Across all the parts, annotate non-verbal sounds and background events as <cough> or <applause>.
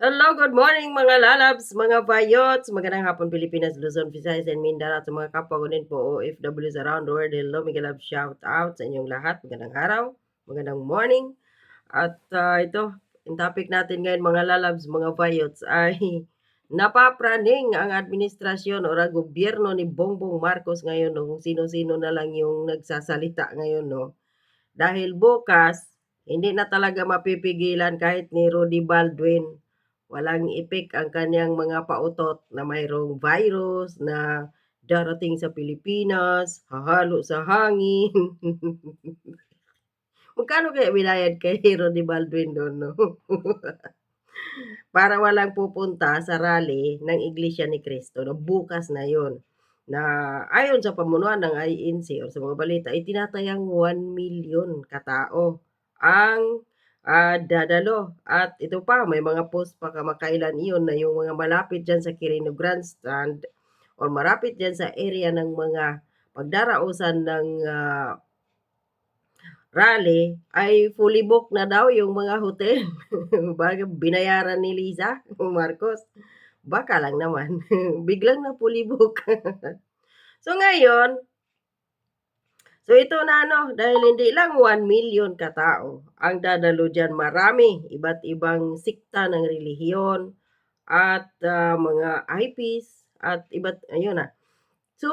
Hello, good morning mga lalabs, mga bayots, magandang hapon Pilipinas, Luzon, Visayas, and Mindanao sa mga kapwa ko po OFWs around the world. Hello, mga love, shout out sa inyong lahat. Magandang araw, magandang morning. At ah, ito, yung topic natin ngayon mga lalabs, mga bayots <laughs> ay napapraning ang administrasyon o gobyerno ni Bongbong Marcos ngayon no, kung sino-sino na lang yung nagsasalita ngayon no. Dahil bukas, hindi na talaga mapipigilan kahit ni Rudy Baldwin walang epek ang kanyang mga pautot na mayroong virus na darating sa Pilipinas, hahalo sa hangin. <laughs> Magkano kaya binayad kay Ronnie Baldwin doon, no? <laughs> Para walang pupunta sa rally ng Iglesia ni Cristo, no? Bukas na yon na ayon sa pamunuan ng INC o sa mga balita, ay tinatayang 1 million katao ang ah, dadalo. At ito pa, may mga post pa kamakailan iyon na yung mga malapit dyan sa Quirino Grandstand or marapit dyan sa area ng mga pagdarausan ng ah, rally ay fully booked na daw yung mga hotel. <laughs> Baga binayaran ni Liza <laughs> Marcos. Baka lang naman. <laughs> Biglang na fully book. so ngayon, So ito na ano, dahil hindi lang 1 million katao ang dadalo dyan, marami, iba't ibang sikta ng relihiyon at ah, mga IPs at iba't, ayun na. So,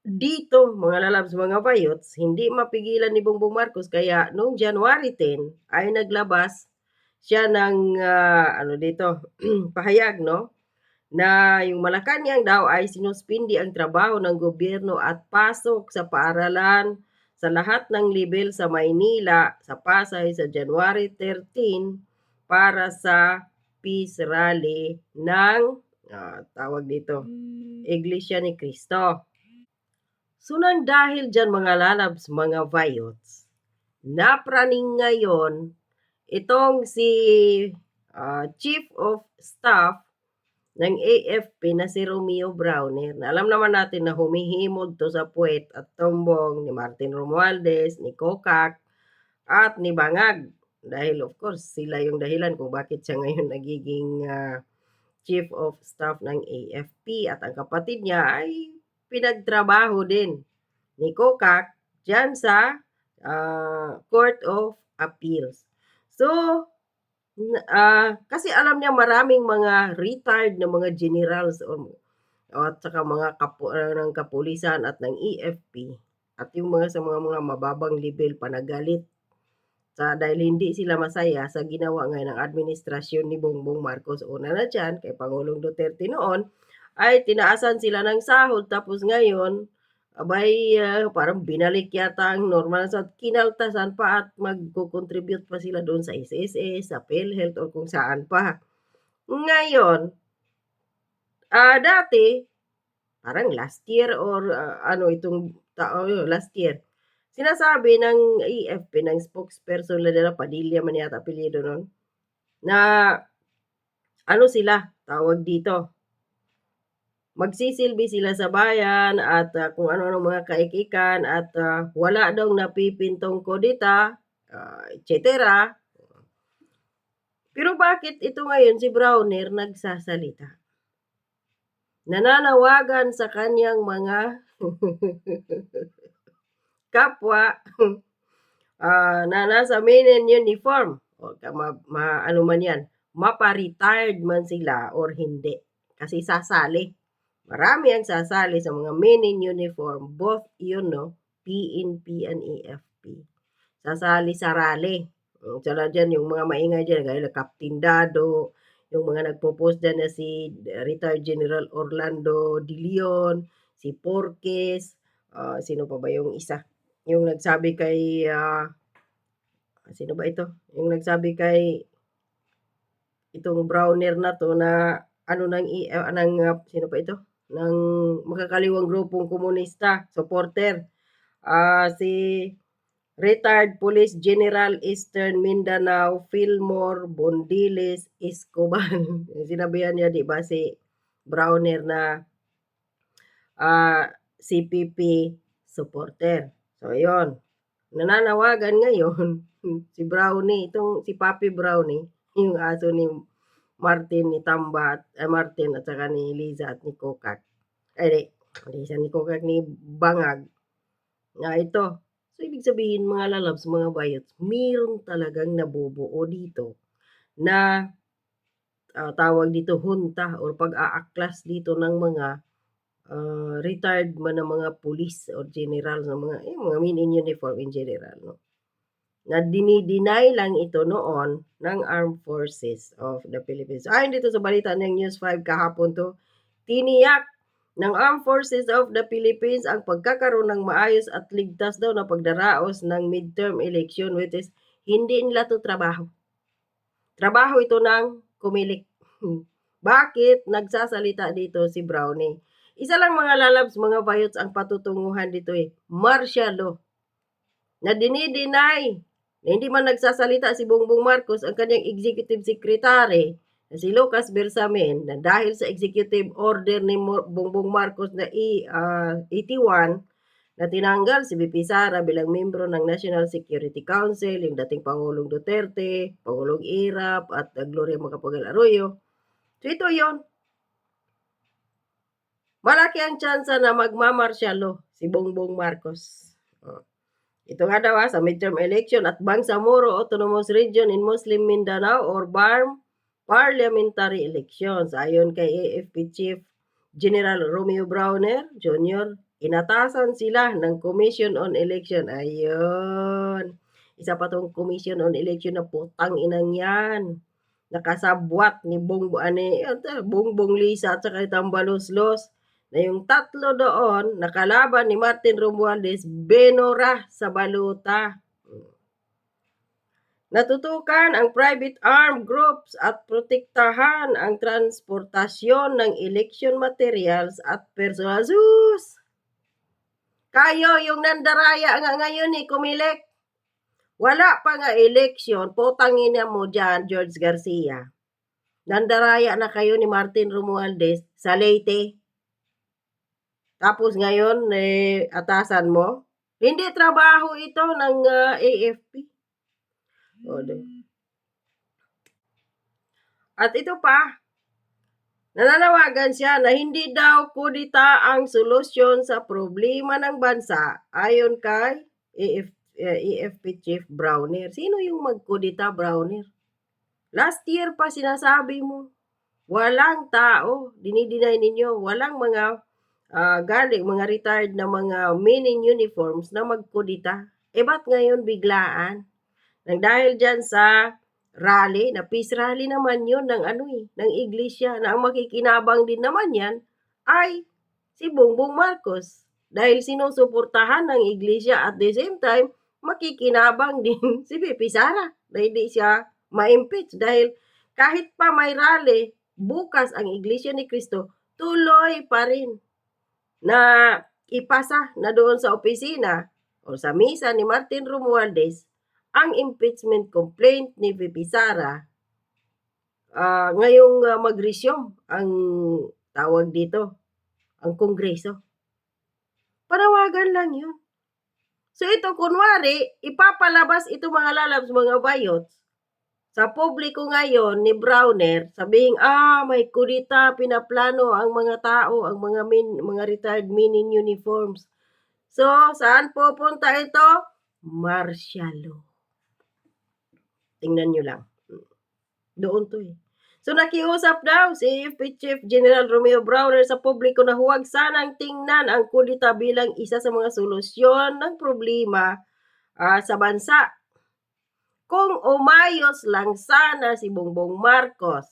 dito, mga lalabs, mga bayots, hindi mapigilan ni Bongbong Marcos kaya noong January 10 ay naglabas siya ng ah, ano dito, <clears throat> pahayag, no? Na yung Malacanang daw ay sinuspindi ang trabaho ng gobyerno at pasok sa paaralan sa lahat ng level sa Maynila, sa Pasay sa January 13 para sa peace rally ng ah, tawag dito, Iglesia ni Cristo. So nang dahil dyan mga lalabs, mga vayots, napraning ngayon itong si ah, Chief of Staff ng AFP na si Romeo Browner. Na alam naman natin na humihimod to sa puwet at tumbong ni Martin Romualdez, ni Kokak, at ni Bangag. Dahil of course, sila yung dahilan kung bakit siya ngayon <laughs> nagiging ah, Chief of Staff ng AFP at ang kapatid niya ay pinagtrabaho din ni Kokak dyan sa ah, Court of Appeals. So, ah, kasi alam niya maraming mga retired na mga generals o at saka mga kapu, ah, ng kapulisan at ng EFP at yung mga sa mga mga mababang level pa nagalit sa dahil hindi sila masaya sa ginawa ngayon ng administrasyon ni Bongbong Marcos. Una na dyan, kay Pangulong Duterte noon, ay tinaasan sila ng sahod tapos ngayon, abay ah, parang binalik yata ang normal sa kinaltasan pa at magko-contribute pa sila doon sa SSS, sa PhilHealth o kung saan pa. Ngayon, ah dati, parang last year or ah, ano itong tao last year, sinasabi ng AFP, ng spokesperson nila Padilla man yata apelyido nun, na ano sila, tawag dito, magsisilbi sila sa bayan at ah, kung ano-ano mga kaikikan at ah, wala daw napipintong kodita, uh, etc. Pero bakit ito ngayon si Browner nagsasalita? Nananawagan sa kanyang mga <laughs> kapwa <laughs> ah, na nasa main uniform o ma, ma- ano man yan, mapa-retired man sila or hindi. Kasi sasali. Marami ang sasali sa mga men in uniform, both yun, no, PNP and AFP. Sasali sa rally. Um, Sala dyan, yung mga maingay dyan, gaya na Captain Dado, yung mga nagpo-post dyan na si retired General Orlando De Leon, si Porques, ah, sino pa ba yung isa? Yung nagsabi kay, ah, sino ba ito? Yung nagsabi kay itong Browner na to na ano nang i ah, ng ah, sino pa ito? Ng makakaliwang grupong komunista, supporter. Ah, si retired Police General Eastern Mindanao Fillmore Bondiles Escobar. <laughs> Sinabihan niya 'di ba si Browner na ah, CPP supporter. So, ayun. Nananawagan ngayon <laughs> si Brownie, itong si Papi Brownie, yung aso ni Martin ni Tamba at eh, Martin at saka ni Liza at ni Kokak. Ay, di, Liza ni Kokak ni Bangag. Na ito. So, ibig sabihin mga lalabs, mga bayots, mayroon talagang nabubuo dito na ah, tawag dito hunta or pag-aaklas dito ng mga ah, retired man ng mga police or general ng mga eh, mga men in uniform in general no na dinideny lang ito noon ng Armed Forces of the Philippines. Ayon dito sa balita ng News 5 kahapon to, tiniyak ng Armed Forces of the Philippines ang pagkakaroon ng maayos at ligtas daw na pagdaraos ng midterm election which is hindi nila to trabaho. Trabaho ito ng kumilik. <laughs> Bakit nagsasalita dito si Brownie? Isa lang mga lalabs, mga bayots ang patutunguhan dito eh. Martial law. Na dinideny na hindi man nagsasalita si Bongbong Marcos ang kanyang executive secretary na si Lucas Bersamin na dahil sa executive order ni Bongbong Marcos na i, ah, 81 na tinanggal si BP Sara bilang membro ng National Security Council, yung dating Pangulong Duterte, Pangulong Irap, at uh, Gloria Macapagal Arroyo. So ito yon. Malaki ang tsansa na magmamarsyalo si Bongbong Marcos. Oh. Ito nga daw sa midterm election at Bangsamoro Autonomous Region in Muslim Mindanao or BARM parliamentary elections. Ayon kay AFP Chief General Romeo Browner Jr., inatasan sila ng Commission on Election. Ayun. Isa pa tong Commission on Election na putang inang yan. Nakasabwat ni Bongbong, ani, Bongbong Lisa at saka Tambalos-Los na yung tatlo doon, nakalaban ni Martin Romualdez, benora sa baluta. Natutukan ang private armed groups at protektahan ang transportasyon ng election materials at personal. Sus! Kayo, yung nandaraya nga ngayon ni Kumilik. Wala pa nga election, potangin na mo dyan, George Garcia. Nandaraya na kayo ni Martin Romualdez sa Leyte. Tapos ngayon, eh, atasan mo. Hindi trabaho ito ng ah, AFP. O, At ito pa, nananawagan siya na hindi daw kudita ang solusyon sa problema ng bansa ayon kay AF, eh, AFP Chief Browner. Sino yung magkudita, Browner? Last year pa sinasabi mo, walang tao, dinideny ninyo, walang mga ah, galing, mga retired na mga men in uniforms na magkudita. E ba't ngayon biglaan? Nang dahil dyan sa rally, na peace rally naman yun ng ano eh, ng iglesia, na ang makikinabang din naman yan ay si Bongbong Marcos. Dahil sinusuportahan ng iglesia at the same time, makikinabang <laughs> din si Pepe Sara. Dahil di siya ma-impeach. Dahil kahit pa may rally, bukas ang iglesia ni Cristo, tuloy pa rin na ipasa na doon sa opisina o sa misa ni Martin Romualdez ang impeachment complaint ni VP Sara ah, ngayong ah, mag-resume ang tawag dito, ang kongreso. Panawagan lang yun. So ito, kunwari, ipapalabas ito mga lalabs, mga bayots, sa publiko ngayon ni Browner, sabing, ah, may kurita, pinaplano ang mga tao, ang mga min, mga retired men in uniforms. So, saan pupunta ito? Martial law. Tingnan nyo lang. Doon to eh. So nakiusap daw si AFP Chief General Romeo Browner sa publiko na huwag sanang tingnan ang kudita bilang isa sa mga solusyon ng problema ah, sa bansa. Kung umayos lang sana si Bongbong Marcos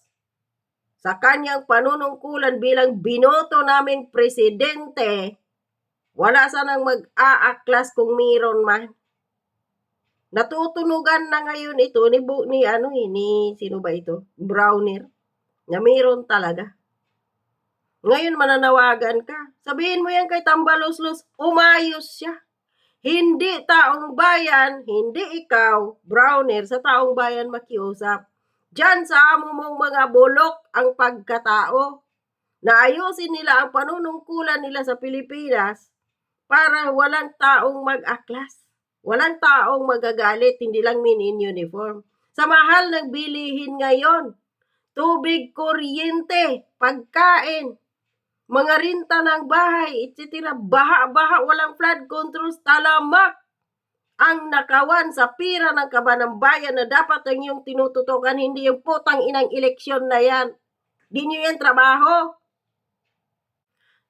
sa kanyang panunungkulan bilang binoto naming presidente, wala sanang mag-aaklas kung mayroon man. Natutunugan na ngayon ito ni, Bu- ni ano eh, ni sino ba ito? Browner. Na mayroon talaga. Ngayon mananawagan ka. Sabihin mo yan kay Tambaluslos, umayos siya. Hindi taong bayan, hindi ikaw, Browner, sa taong bayan makiusap. Diyan sa amo mong mga bulok ang pagkatao. Naayusin nila ang panunungkulan nila sa Pilipinas para walang taong mag-aklas. Walang taong magagalit, hindi lang men in uniform. Sa mahal ng bilihin ngayon, tubig, kuryente, pagkain, mga rinta ng bahay, etc. Baha-baha, walang flood controls, talamak ang nakawan sa pira ng kaban ng bayan na dapat ang iyong tinututukan, hindi yung putang inang eleksyon na yan. Di nyo yan trabaho.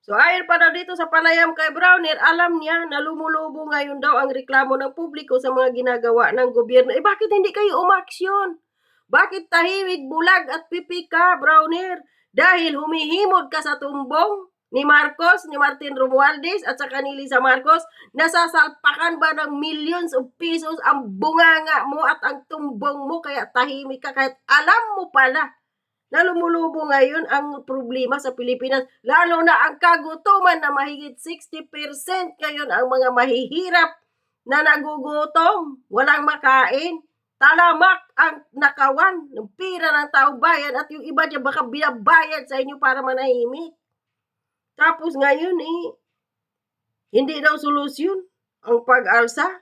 So ayon pa daw dito sa panayam kay Browner, alam niya na lumulubo ngayon daw ang reklamo ng publiko sa mga ginagawa ng gobyerno. Eh bakit hindi kayo umaksyon? Bakit tahimik, bulag at pipi ka, Browner? Dahil humihimod ka sa tumbong ni Marcos, ni Martin Romualdez at sa kanili sa Marcos, nasasalpakan ba ng millions of pesos ang bunganga mo at ang tumbong mo? Kaya tahimik ka. Kahit alam mo pala na lumulubo ngayon ang problema sa Pilipinas, lalo na ang kagutuman na mahigit 60% ngayon ang mga mahihirap na nagugutom, walang makain, talamak ang nakawan ng pira ng taong bayan at yung iba dyan baka binabayad sa inyo para manahimik. Tapos ngayon eh, hindi daw solusyon ang pag-alsa.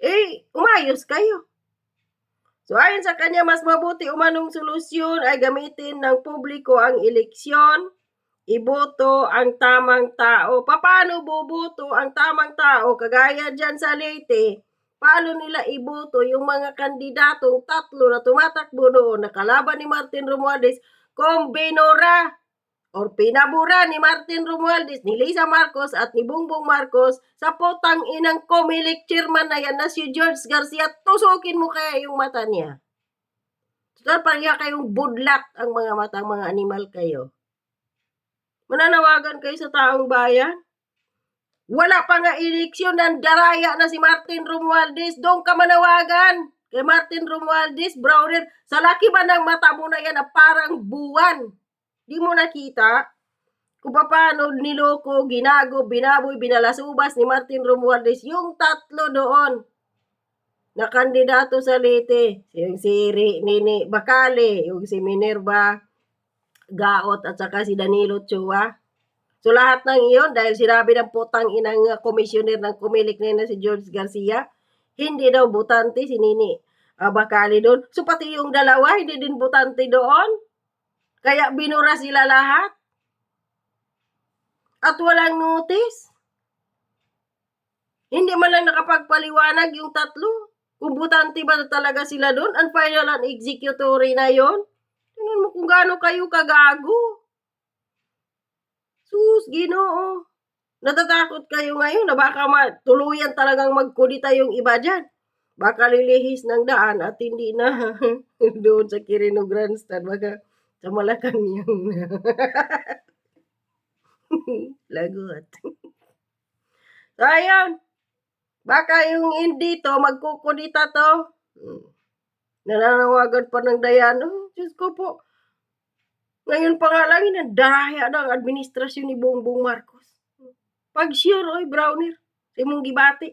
Eh, umayos kayo. So ayon sa kanya, mas mabuti umanong solusyon ay gamitin ng publiko ang eleksyon, iboto ang tamang tao. Paano boboto ang tamang tao? Kagaya dyan sa Leyte, paano nila iboto yung mga kandidatong tatlo na tumatakbo noon na kalaban ni Martin Romualdez kung binura or pinabura ni Martin Romualdez, ni Lisa Marcos at ni Bongbong Marcos sa potang inang Comelec chairman na yan na si George Garcia, tusukin mo kaya yung mata niya. Total pareha kayong budlat ang mga mata, mga animal kayo. Mananawagan kayo sa taong bayan? Wala pa nga eleksyon ng daraya na si Martin Romualdez. Doon ka manawagan kay Martin Romualdez, Browner. Sa laki ba ng mata mo na yan na parang buwan? Di mo nakita kung paano niloko, ginago, binaboy, binalasubas ni Martin Romualdez yung tatlo doon na kandidato sa Leyte. Yung si Ri- Nini Bacale, yung si Minerva Gaot at saka si Danilo Chua. So lahat ng iyon dahil sinabi ng putang inang uh, commissioner ng Kumilik na si George Garcia, hindi daw butante si Nini uh, doon. So pati yung dalawa, hindi din butante doon. Kaya binura sila lahat. At walang notice. Hindi man lang nakapagpaliwanag yung tatlo. Kung butante ba talaga sila doon? Ang final and executory na yon. Tingnan mo kung gaano kayo kagago. Sus, ginoo. Natatakot kayo ngayon na baka tuluyan talagang magkudita yung iba dyan. Baka lilihis ng daan at hindi na <laughs> doon sa Quirino Grandstand. Baka sa Malacanang. <laughs> Lagot. so, ayun. Baka yung hindi to, magkukudita to. Hmm. Nananawagan pa ng Dayan. Oh, Diyos ko po. Ngayon pa nga lang, inandahaya ng administrasyon ni Bongbong Marcos. Pag sure, oy, Browner, sa mong gibati.